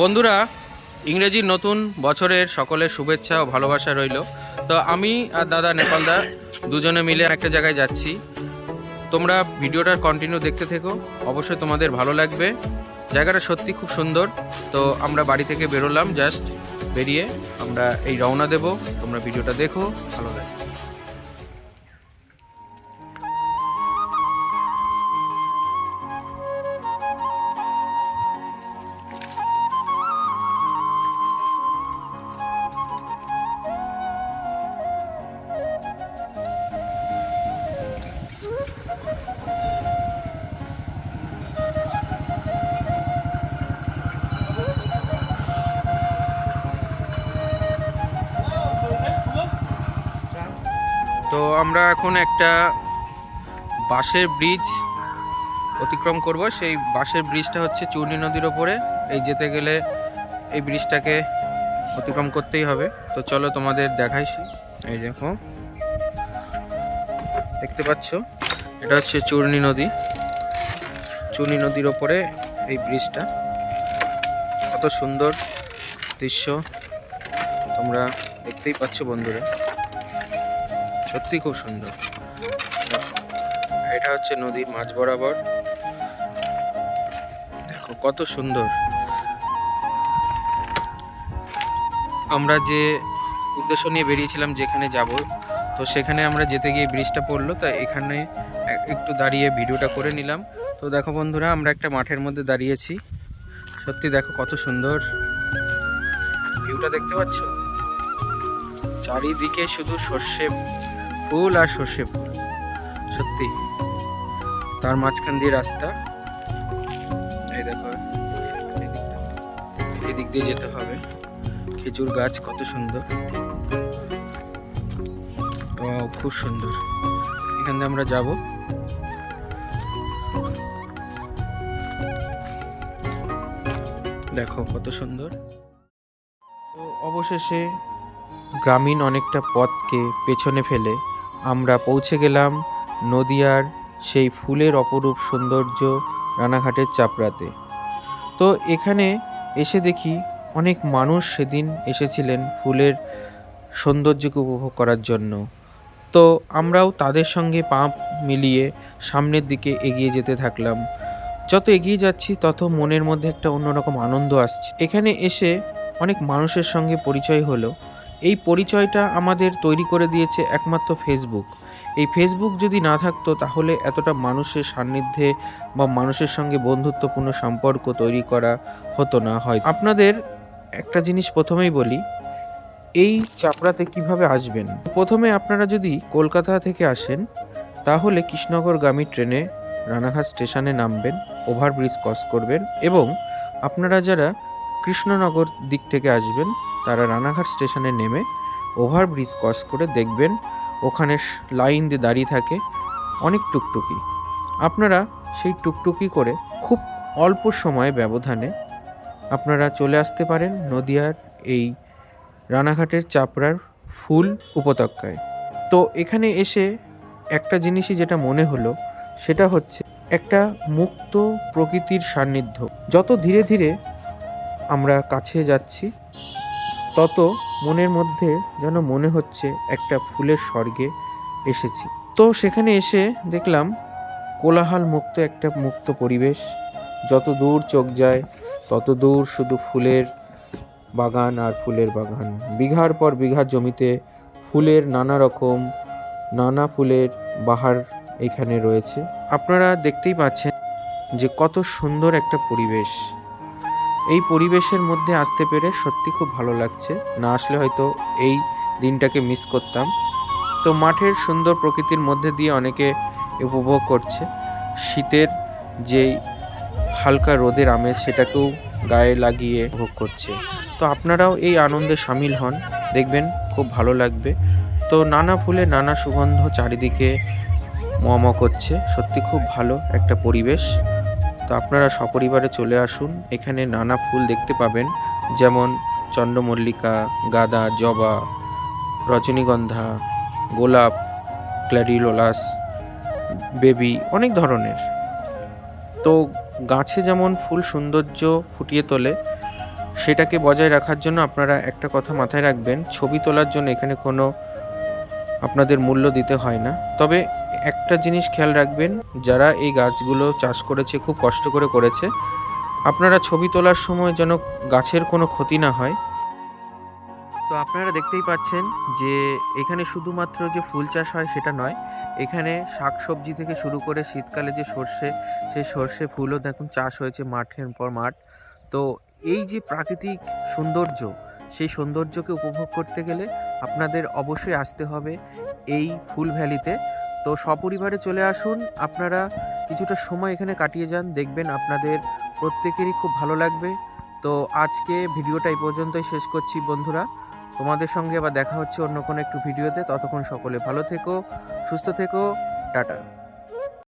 বন্ধুরা ইংরেজির নতুন বছরের সকলের শুভেচ্ছা ও ভালোবাসা রইল। তো আমি আর দাদা নেপালদা দুজনে মিলে একটা জায়গায় যাচ্ছি। তোমরা ভিডিওটা কন্টিনিউ দেখতে থেকো। অবশ্যই তোমাদের ভালো লাগবে। জায়গাটা সত্যি খুব সুন্দর। তো আমরা বাড়ি থেকে বেরোলাম জাস্ট বেরিয়ে আমরা এই রওনা দেব। তোমরা ভিডিওটা দেখো, ভালো লাগবে। তো আমরা এখন একটা বাঁশের ব্রিজ অতিক্রম করব। সেই বাঁশের ব্রিজটা হচ্ছে চূর্ণী নদীর ওপরে। এই যেতে গেলে এই ব্রিজটাকে অতিক্রম করতেই হবে। তো চলো তোমাদের দেখাইছি এই দেখো। দেখতে পাচ্ছ? এটা হচ্ছে চূর্ণী নদী। চূর্ণী নদীর ওপরে এই ব্রিজটা কত সুন্দর দৃশ্য তোমরা দেখতেই পাচ্ছ বন্ধুরা। সত্যি খুব সুন্দর। এটা হচ্ছে নদীর মাঝ বরাবর। দেখো, কত সুন্দর। আমরা যে উদ্দেশ্য নিয়ে বেরিয়েছিলাম যেখানে যাব, তো সেখানে আমরা যেতে গিয়ে ব্রিজটা পড়ল, তা এখানে একটু দাঁড়িয়ে ভিডিওটা করে নিলাম। তো দেখো বন্ধুরা, আমরা একটা মাঠের মধ্যে দাঁড়িয়েছি। সত্যি দেখো কত সুন্দর। ভিউটা দেখতে পাচ্ছ? চারিদিকে শুধু সর্ষে ফুল আর সর্ষে ফুল। সত্যি। তার মাঝখান দিয়ে রাস্তা। এই দেখো। এদিক দিয়ে যেতে হবে। খেজুর গাছ কত সুন্দর। খুব সুন্দর। এখান দিয়ে আমরা যাব। দেখো কত সুন্দর। তো অবশেষে গ্রামীণ অনেকটা পথকে পেছনে ফেলে আমরা পৌঁছে গেলাম নদিয়ার সেই ফুলের অপরূপ সৌন্দর্য রানাঘাটের চাপড়াতে। তো এখানে এসে দেখি অনেক মানুষ সেদিন এসেছিলেন ফুলের সৌন্দর্যকে উপভোগ করার জন্য। তো আমরাও তাদের সঙ্গে পা মিলিয়ে সামনের দিকে এগিয়ে যেতে থাকলাম। যত এগিয়ে যাচ্ছি, তত মনের মধ্যে একটা অন্যরকম আনন্দ আসছে। এখানে এসে অনেক মানুষের সঙ্গে পরিচয় হলো। এই পরিচয়টা আমাদের তৈরি করে দিয়েছে একমাত্র ফেসবুক এই ফেসবুক যদি না থাকতো, তাহলে এতটা মানুষের সান্নিধ্যে বা মানুষের সঙ্গে বন্ধুত্বপূর্ণ সম্পর্ক তৈরি করা হতো না। হয় আপনাদের একটা জিনিস প্রথমেই বলি, এই চাপড়াতে কীভাবে আসবেন? প্রথমে আপনারা যদি কলকাতা থেকে আসেন, তাহলে কৃষ্ণনগরগামী ট্রেনে রানাঘাট স্টেশনে নামবেন, ওভারব্রিজ ক্রস করবেন এবং আপনারা যারা কৃষ্ণনগর দিক থেকে আসবেন তারা রানাঘাট স্টেশনে নেমে ওভারব্রিজ ক্রস করে দেখবেন ওখানে লাইন দিয়ে দাঁড়িয়ে থাকে অনেক টুকটুকি। আপনারা সেই টুকটুকি করে খুব অল্প সময় ব্যবধানে আপনারা চলে আসতে পারেন নদিয়ার এই রানাঘাটের চাপড়ার ফুল উপত্যকায়। তো এখানে এসে একটা জিনিসই যেটা মনে হলো, সেটা হচ্ছে একটা মুক্ত প্রকৃতির সান্নিধ্য। যত ধীরে ধীরে আমরা কাছে যাচ্ছি তত মনের মধ্যে যেন মনে হচ্ছে একটা ফুলের স্বর্গে এসেছি। তো সেখানে এসে দেখলাম কোলাহল মুক্ত একটা মুক্ত পরিবেশ। যত দূর চোখ যায়, তত দূর শুধু ফুলের বাগান আর ফুলের বাগান। বিঘার পর বিঘার জমিতে ফুলের নানা রকম, নানা ফুলের বাহার এখানে রয়েছে। আপনারা দেখতেই পাচ্ছেন যে কত সুন্দর একটা পরিবেশ। এই পরিবেশের মধ্যে আসতে পেরে সত্যি খুব ভালো লাগছে। না আসলে হয়তো এই দিনটাকে মিস করতাম। তো মাঠের সুন্দর প্রকৃতির মধ্যে দিয়ে অনেকে উপভোগ করছে। শীতের যেই হালকা রোদের আমেজ সেটাকেও গায়ে লাগিয়ে উপভোগ করছে। তো আপনারাও এই আনন্দে সামিল হন। দেখবেন খুব ভালো লাগবে। তো নানা ফুলে নানা সুগন্ধ চারিদিকে মম করছে। সত্যি খুব ভালো একটা পরিবেশ। তো আপনারা সপরিবারে চলে আসুন। এখানে নানা ফুল দেখতে পাবেন, যেমন চন্দ্রমল্লিকা, গাঁদা, জবা, রজনীগন্ধা, গোলাপ ক্ল্যারিলোলাস বেবি, অনেক ধরনের। তো গাছে যেমন ফুল সৌন্দর্য ফুটিয়ে তোলে, সেটাকে বজায় রাখার জন্য আপনারা একটা কথা মাথায় রাখবেন, ছবি তোলার জন্য এখানে কোনো আপনাদের মূল্য দিতে হয় না। তবে একটা জিনিস খেয়াল রাখবেন, যারা এই গাছগুলো চাষ করেছে, খুব কষ্ট করে করেছে, আপনারা ছবি তোলার সময় যেন গাছের কোনো ক্ষতি না হয়। তো আপনারা দেখতেই পাচ্ছেন যে, এখানে শুধুমাত্র যে ফুল চাষ হয় সেটা নয়, এখানে শাকসবজি থেকে শুরু করে শীতকালে যে সর্ষে, সেই সর্ষে ফুলও দেখুন চাষ হয়েছে মাঠের পর মাঠ। তো এই যে প্রাকৃতিক সৌন্দর্য, সেই সৌন্দর্যকে উপভোগ করতে গেলে আপনাদের অবশ্যই আসতে হবে এই ফুল ভ্যালিতে। তো সপরিবারে চলে আসুন। আপনারা কিছুটা সময় এখানে কাটিয়ে যান, দেখবেন আপনাদের প্রত্যেকেরই খুব ভালো লাগবে। তো আজকে ভিডিওটা এই পর্যন্তই শেষ করছি বন্ধুরা। তোমাদের সঙ্গে আবার দেখা হচ্ছে অন্য কোনো একটু ভিডিওতে। ততক্ষণ সকলে ভালো থেকো, সুস্থ থেকো, টাটা।